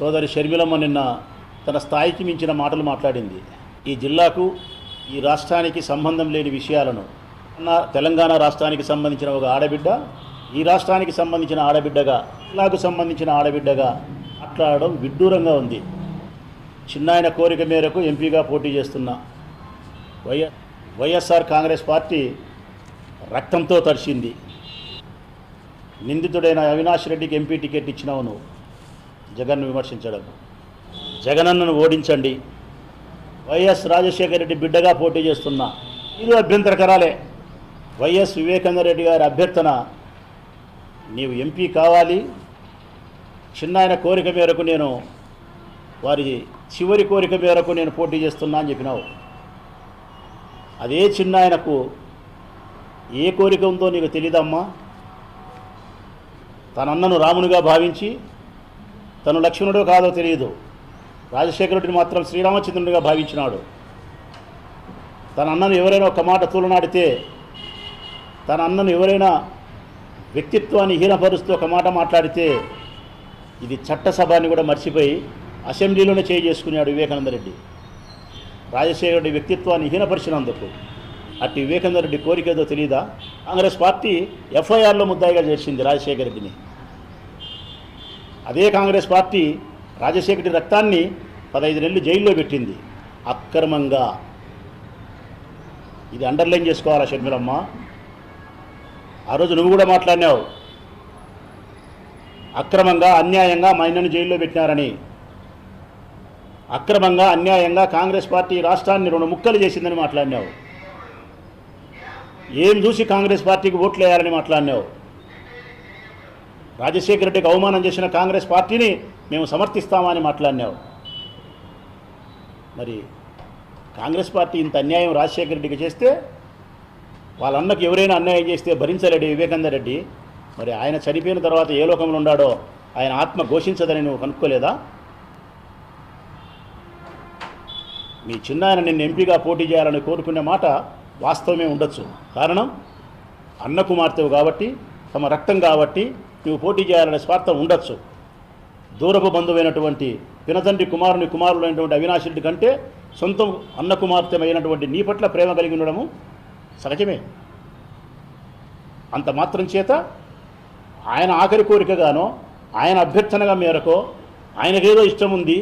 సోదరి షర్మిలమ్మ నిన్న తన స్థాయికి మించిన మాటలు మాట్లాడింది. ఈ జిల్లాకు ఈ రాష్ట్రానికి సంబంధం లేని విషయాలను తెలంగాణ రాష్ట్రానికి సంబంధించిన ఒక ఆడబిడ్డ ఈ రాష్ట్రానికి సంబంధించిన ఆడబిడ్డగా జిల్లాకు సంబంధించిన ఆడబిడ్డగా మాట్లాడడం విడ్డూరంగా ఉంది. చిన్నాయన కోరిక మేరకు ఎంపీగా పోటీ చేస్తున్న వైఎ వైఎస్ఆర్ కాంగ్రెస్ పార్టీ రక్తంతో తడిచింది. నిందితుడైన అవినాష్ రెడ్డికి ఎంపీ టికెట్ ఇచ్చినావు నువ్వు జగన్ను విమర్శించడం. జగనన్నను ఓడించండి. వైఎస్ రాజశేఖర రెడ్డి బిడ్డగా పోటీ చేస్తున్నా ఇది అభ్యంతరకరాలే. వైఎస్ వివేకానంద రెడ్డి గారి అభ్యర్థన నీవు ఎంపీ కావాలి. చిన్నాయన కోరిక మేరకు నేను వారి చివరి కోరిక మేరకు నేను పోటీ చేస్తున్నా అని చెప్పినావు. అదే చిన్నాయనకు ఏ కోరిక ఉందో నీకు తెలీదమ్మా. తనన్నను రామునిగా భావించి తను లక్ష్మణుడో కాదో తెలియదు. రాజశేఖర రెడ్డిని మాత్రం శ్రీరామచంద్రుడిగా భావించినాడు. తన అన్నను ఎవరైనా ఒక మాట తూలనాడితే తన అన్నను ఎవరైనా వ్యక్తిత్వాన్ని హీనపరుస్తూ ఒక మాట మాట్లాడితే ఇది చట్టసభని కూడా మర్చిపోయి అసెంబ్లీలోనే చేయి చేసుకున్నాడు వివేకానంద రెడ్డి రాజశేఖర రెడ్డి వ్యక్తిత్వాన్ని హీనపరిచినందుకు. అట్టి వివేకానంద రెడ్డి కోరిక ఏదో తెలియదా కాంగ్రెస్ పార్టీ ఎఫ్ఐఆర్లో ముద్దాయిగా చేసింది రాజశేఖర రెడ్డిని అదే కాంగ్రెస్ పార్టీ రాజశేఖరి రక్తాన్ని పదహైదు నెలలు జైల్లో పెట్టింది. అక్రమంగా. ఇది అండర్లైన్ చేసుకోవాలా షర్మిలమ్మ? ఆ రోజు నువ్వు కూడా మాట్లాడినావు. అక్రమంగా అన్యాయంగా మా జైల్లో పెట్టినారని. అక్రమంగా అన్యాయంగా కాంగ్రెస్ పార్టీ రాష్ట్రాన్ని రెండు ముక్కలు చేసిందని మాట్లాడినావు. ఏం చూసి కాంగ్రెస్ పార్టీకి ఓట్లు వేయాలని మాట్లాడినావు? రాజశేఖర రెడ్డికి అవమానం చేసిన కాంగ్రెస్ పార్టీని మేము సమర్థిస్తామని మాట్లాడినావు. మరి కాంగ్రెస్ పార్టీ ఇంత అన్యాయం రాజశేఖర రెడ్డికి చేస్తే వాళ్ళ అన్నకు ఎవరైనా అన్యాయం చేస్తే భరించలేడు వివేకానంద రెడ్డి. మరి ఆయన చనిపోయిన తర్వాత ఏ లోకంలో ఉన్నాడో ఆయన ఆత్మ ఘోషించదని నువ్వు కనుక్కోలేదా? మీ చిన్నాయన నిన్ను ఎంపీగా పోటీ చేయాలని కోరుకునే మాట వాస్తవమే ఉండొచ్చు. కారణం అన్న కుమార్తెవు కాబట్టి తమ రక్తం కాబట్టి నువ్వు పోటీ చేయాలనే స్వార్థం ఉండొచ్చు. దూరపు బంధువైనటువంటి పినతండ్రి కుమారుని కుమారుడైనటువంటి అవినాశుడి కంటే సొంతం అన్న కుమార్తెమైనటువంటి నీ పట్ల ప్రేమ కలిగి ఉండడము సహజమే. అంత మాత్రం చేత ఆయన ఆఖరి కోరికగానో ఆయన అభ్యర్థనగా మేరకో ఆయనకేదో ఇష్టం ఉంది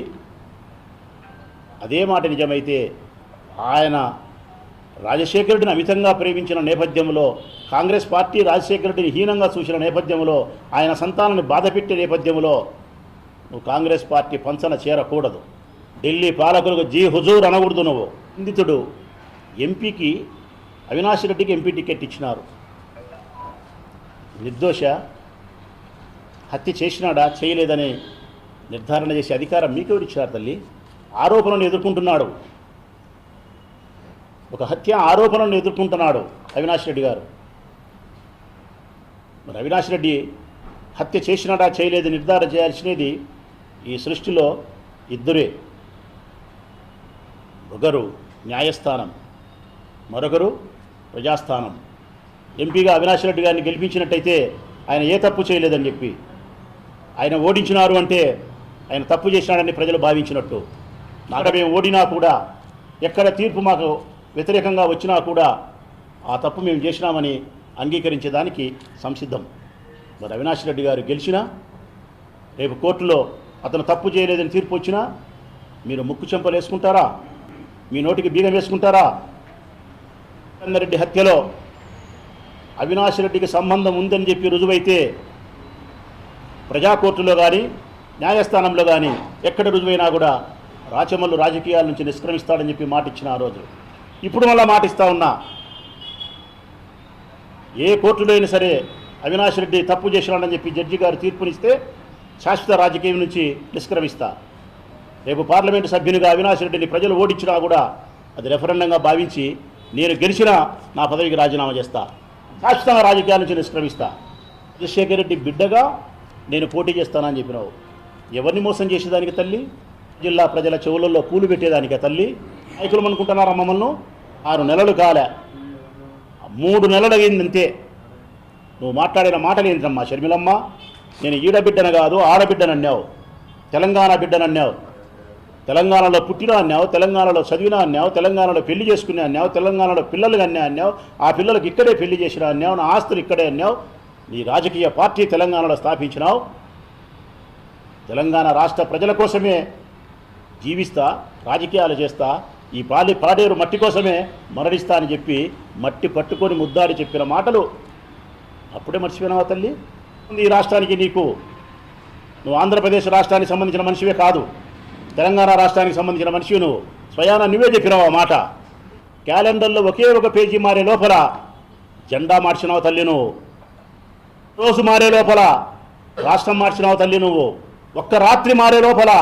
అదే మాట నిజమైతే ఆయన రాజశేఖరుడిని అమితంగా ప్రేమించిన నేపథ్యంలో కాంగ్రెస్ పార్టీ రాజశేఖర రెడ్డిని హీనంగా చూసిన నేపథ్యంలో ఆయన సంతానాన్ని బాధపెట్టే నేపథ్యంలో నువ్వు కాంగ్రెస్ పార్టీ పంచన చేరకూడదు. ఢిల్లీ పాలకులకు జీ హుజూర్ అనకూడదు నువ్వు. నిందితుడు ఎంపీకి అవినాష్ రెడ్డికి ఎంపీ టికెట్ ఇచ్చినారు. నిర్దోష హత్య చేసినాడా చేయలేదని నిర్ధారణ చేసే అధికారం మీకు తల్లి? ఆరోపణను ఎదుర్కొంటున్నాడు. ఒక హత్య ఆరోపణను ఎదుర్కొంటున్నాడు అవినాష్ రెడ్డి గారు. మరి అవినాష్ రెడ్డి హత్య చేసినాడా చేయలేదు నిర్ధారణ చేయాల్సినది ఈ సృష్టిలో ఇద్దరే. ఒకరు న్యాయస్థానం మరొకరు ప్రజాస్థానం. ఎంపీగా అవినాష్ రెడ్డి గారిని గెలిపించినట్టయితే ఆయన ఏ తప్పు చేయలేదని చెప్పి ఆయన ఓడించినారు అంటే ఆయన తప్పు చేసినాడని ప్రజలు భావించినట్టు. నాకు మేము ఓడినా కూడా ఎక్కడ తీర్పు మాకు వ్యతిరేకంగా వచ్చినా కూడా ఆ తప్పు మేము చేసినామని అంగీకరించేదానికి సంసిద్ధం. మరి అవినాష్ రెడ్డి గారు గెలిచినా రేపు కోర్టులో అతను తప్పు చేయలేదని తీర్పు వచ్చినా మీరు ముక్కు చెంపలు వేసుకుంటారా? మీ నోటికి బీగం వేసుకుంటారా? రెడ్డి హత్యలో అవినాష్ రెడ్డికి సంబంధం ఉందని చెప్పి రుజువైతే ప్రజా కోర్టులో కానీ న్యాయస్థానంలో కానీ ఎక్కడ రుజువైనా కూడా రాచమల్లు రాజకీయాల నుంచి నిష్క్రమిస్తాడని చెప్పి మాట ఇచ్చిన ఆ రోజు. ఇప్పుడు మళ్ళా మాట ఇస్తా ఉన్నా. ఏ కోర్టులో అయినా సరే అవినాష్ రెడ్డి తప్పు చేసినాడని చెప్పి జడ్జి గారు తీర్పునిస్తే శాశ్వత రాజకీయం నుంచి నిష్క్రమిస్తా. రేపు పార్లమెంటు సభ్యునిగా అవినాష్ రెడ్డిని ప్రజలు ఓడించినా కూడా అది రెఫరెండంగా భావించి నేను గెలిచినా నా పదవికి రాజీనామా చేస్తా. శాశ్వతంగా రాజకీయాల నుంచి నిష్క్రమిస్తా. రాజశేఖర రెడ్డి బిడ్డగా నేను పోటీ చేస్తానని చెప్పినావు. ఎవరిని మోసం చేసేదానికి తల్లి? జిల్లా ప్రజల చెవులలో పూలు పెట్టేదానికే తల్లి? నాయకులు అనుకుంటున్నారా మమ్మల్ని? ఆరు నెలలు కాలే. మూడు నెలలు అయిందంతే నువ్వు మాట్లాడిన మాటలు ఏంటమ్మా షర్మిలమ్మ? నేను ఈడబిడ్డను కాదు ఆడబిడ్డను అన్నావు. తెలంగాణ బిడ్డను అన్నావు. తెలంగాణలో పుట్టినా అన్నావు తెలంగాణలో చదివినా అన్నావు తెలంగాణలో పెళ్ళి చేసుకునే అన్నావు తెలంగాణలో పిల్లలు అన్నా అన్నావు ఆ పిల్లలకు ఇక్కడే పెళ్ళి చేసిన అన్నావు నా ఆస్తులు ఇక్కడే అన్నావు నీ రాజకీయ పార్టీ తెలంగాణలో స్థాపించినావు. తెలంగాణ రాష్ట్ర ప్రజల కోసమే జీవిస్తా రాజకీయాలు చేస్తా ఈ పాలి పాడేరు మట్టి కోసమే మరణిస్తా అని చెప్పి మట్టి పట్టుకొని ముద్దాడి చెప్పిన మాటలు అప్పుడే మర్చిపోయినావా తల్లి? ఈ రాష్ట్రానికి నీకు నువ్వు ఆంధ్రప్రదేశ్ రాష్ట్రానికి సంబంధించిన మనిషివే కాదు తెలంగాణ రాష్ట్రానికి సంబంధించిన మనిషివి నువ్వు. స్వయాన నువ్వే చెప్పినావు ఆ మాట. క్యాలెండర్లో ఒకే ఒక పేజీ మారే లోపల జెండా మార్చినావు తల్లి నువ్వు. రోజు మారే లోపల రాష్ట్రం మార్చినావు తల్లి నువ్వు. ఒక్క రాత్రి మారే లోపల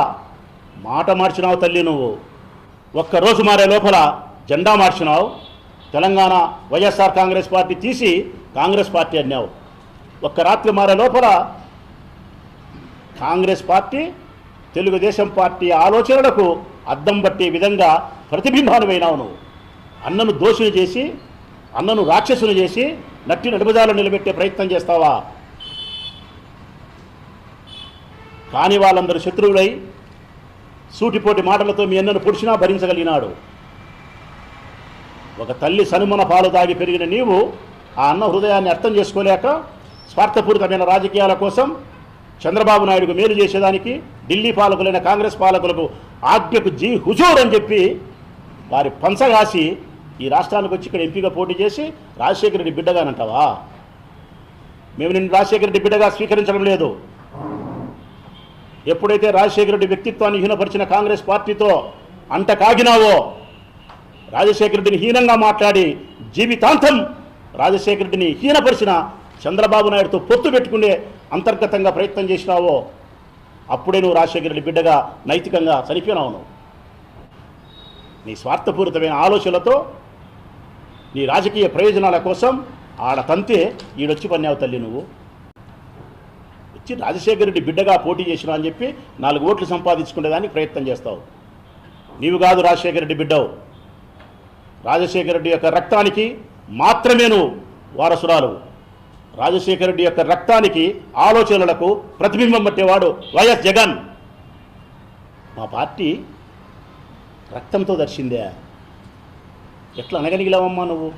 మాట మార్చినావు తల్లి నువ్వు. ఒక్క రోజు మారే లోపల జెండా మార్చినావు. తెలంగాణ వైఎస్ఆర్ కాంగ్రెస్ పార్టీ తీసి కాంగ్రెస్ పార్టీ అన్నావు. ఒక్క రాత్రి మారే లోపల కాంగ్రెస్ పార్టీ తెలుగుదేశం పార్టీ ఆలోచనలకు అద్దం పట్టే విధంగా ప్రతిబింబానమైనావు నువ్వు. అన్నను దోషులు చేసి అన్నను రాక్షసులు చేసి నట్టి నడుపుదాలు నిలబెట్టే ప్రయత్నం చేస్తావా? కాని వాళ్ళందరూ శత్రువులై సూటిపోటి మాటలతో మీ అన్నను పొడిచినా భరించగలిగినాడు. ఒక తల్లి సనుమన పాలు తాగి పెరిగిన నీవు ఆ అన్న హృదయాన్ని అర్థం చేసుకోలేక స్వార్థపూరితమైన రాజకీయాల కోసం చంద్రబాబు నాయుడుకు మేలు చేసేదానికి ఢిల్లీ పాలకులైన కాంగ్రెస్ పాలకులకు ఆజ్ఞకు జీ హుజూర్ అని చెప్పి వారి పంచగాసి ఈ రాష్ట్రానికి వచ్చి ఇక్కడ ఎంపీగా పోటీ చేసి రాజశేఖర రెడ్డి బిడ్డగానంటావా? మేము నిన్ను రాజశేఖర రెడ్డి బిడ్డగా స్వీకరించడం లేదు. ఎప్పుడైతే రాజశేఖర రెడ్డి వ్యక్తిత్వాన్ని హీనపరిచిన కాంగ్రెస్ పార్టీతో అంట కాగినావో రాజశేఖర రెడ్డిని హీనంగా మాట్లాడి జీవితాంతం రాజశేఖర రెడ్డిని హీనపరిచిన చంద్రబాబు నాయుడుతో పొత్తు పెట్టుకునే అంతర్గతంగా ప్రయత్నం చేసినావో అప్పుడే నువ్వు రాజశేఖర రెడ్డి బిడ్డగా నైతికంగా చనిపోయినావు నువ్వు. నీ స్వార్థపూరితమైన ఆలోచనలతో నీ రాజకీయ ప్రయోజనాల కోసం ఆడ తంతే ఈడొచ్చి పన్నావు తల్లి నువ్వు. రాజశేఖర రెడ్డి బిడ్డగా పోటీ చేసినా అని చెప్పి నాలుగు ఓట్లు సంపాదించుకునేదానికి ప్రయత్నం చేస్తావు. నీవు కాదు రాజశేఖర రెడ్డి బిడ్డవు. రాజశేఖర రెడ్డి యొక్క రక్తానికి మాత్రమే నువ్వు వారసురాలు. రాజశేఖర రెడ్డి యొక్క రక్తానికి ఆలోచనలకు ప్రతిబింబం పట్టేవాడు వైఎస్ జగన్. మా పార్టీ రక్తంతో దర్శిందే. ఎట్లా అనగలిగిలావమ్మా నువ్వు?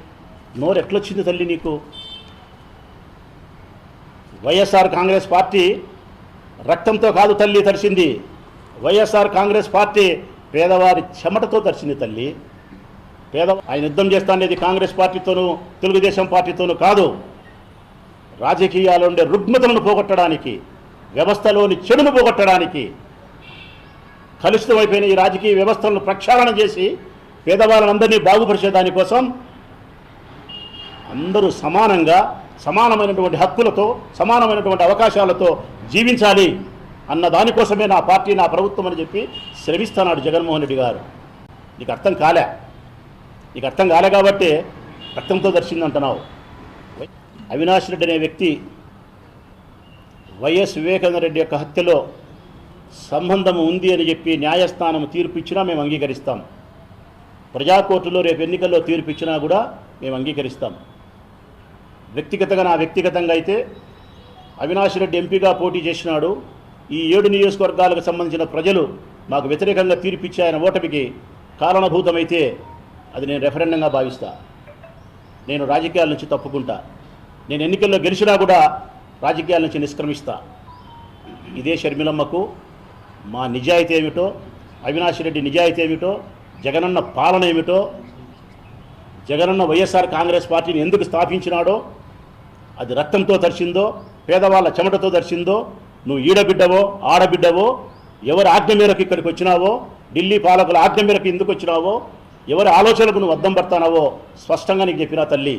నోరు ఎట్లొచ్చింది తల్లి నీకు? వైఎస్ఆర్ కాంగ్రెస్ పార్టీ రక్తంతో కాదు తల్లి తరిచింది వైఎస్ఆర్ కాంగ్రెస్ పార్టీ పేదవారి చెమటతో తరిచింది తల్లి. పేద ఆయన యుద్ధం చేస్తానేది కాంగ్రెస్ పార్టీతోనూ తెలుగుదేశం పార్టీతోనూ కాదు. రాజకీయాల్లో ఉండే రుగ్మతలను పోగొట్టడానికి వ్యవస్థలోని చెడును పోగొట్టడానికి కలుషితమైపోయిన ఈ రాజకీయ వ్యవస్థలను ప్రక్షాళన చేసి పేదవాళ్ళందరినీ బాగుపరిచే దానికోసం అందరూ సమానంగా సమానమైనటువంటి హక్కులతో సమానమైనటువంటి అవకాశాలతో జీవించాలి అన్న దానికోసమే నా పార్టీ నా ప్రభుత్వం అని చెప్పి శ్రమిస్తున్నాడు జగన్మోహన్ రెడ్డి గారు. నీకు అర్థం కాలే. నీకు అర్థం కాలే కాబట్టి రక్తంతో దర్శిందంటున్నావు. అవినాష్ రెడ్డి అనే వ్యక్తి వైఎస్ వివేకానంద రెడ్డి యొక్క హత్యలో సంబంధం ఉంది అని చెప్పి న్యాయస్థానం తీర్పు ఇచ్చినా మేము అంగీకరిస్తాం. ప్రజాకోర్టులో రేపు ఎన్నికల్లో తీర్పు ఇచ్చినా కూడా మేము అంగీకరిస్తాం. వ్యక్తిగతంగా నా వ్యక్తిగతంగా అయితే అవినాష్ రెడ్డి ఎంపీగా పోటీ చేసినాడు. ఈ ఏడు నియోజకవర్గాలకు సంబంధించిన ప్రజలు మాకు వ్యతిరేకంగా తీర్పిచ్చి ఆయన ఓటమికి కారణభూతమైతే అది నేను రెఫరెండంగా భావిస్తా. నేను రాజకీయాల నుంచి తప్పుకుంటా. నేను ఎన్నికల్లో గెలిచినా కూడా రాజకీయాల నుంచి నిష్క్రమిస్తా. ఇదే షర్మిలమ్మకు మా నిజాయితీ ఏమిటో అవినాష్ రెడ్డి నిజాయితీ ఏమిటో జగనన్న పాలన ఏమిటో జగనన్న వైఎస్ఆర్ కాంగ్రెస్ పార్టీని ఎందుకు స్థాపించినాడో అది రక్తంతో దర్శిందో పేదవాళ్ళ చెమటతో దర్శిందో నువ్వు ఈడబిడ్డవో ఆడబిడ్డవో ఎవరి ఆజ్ఞ మేరకు ఇక్కడికి వచ్చినావో ఢిల్లీ పాలకుల ఆజ్ఞ మేరకు ఎందుకు వచ్చినావో ఎవరి ఆలోచనలకు నువ్వు అద్దం పడతానావో స్పష్టంగా నీకు చెప్పినా తల్లి.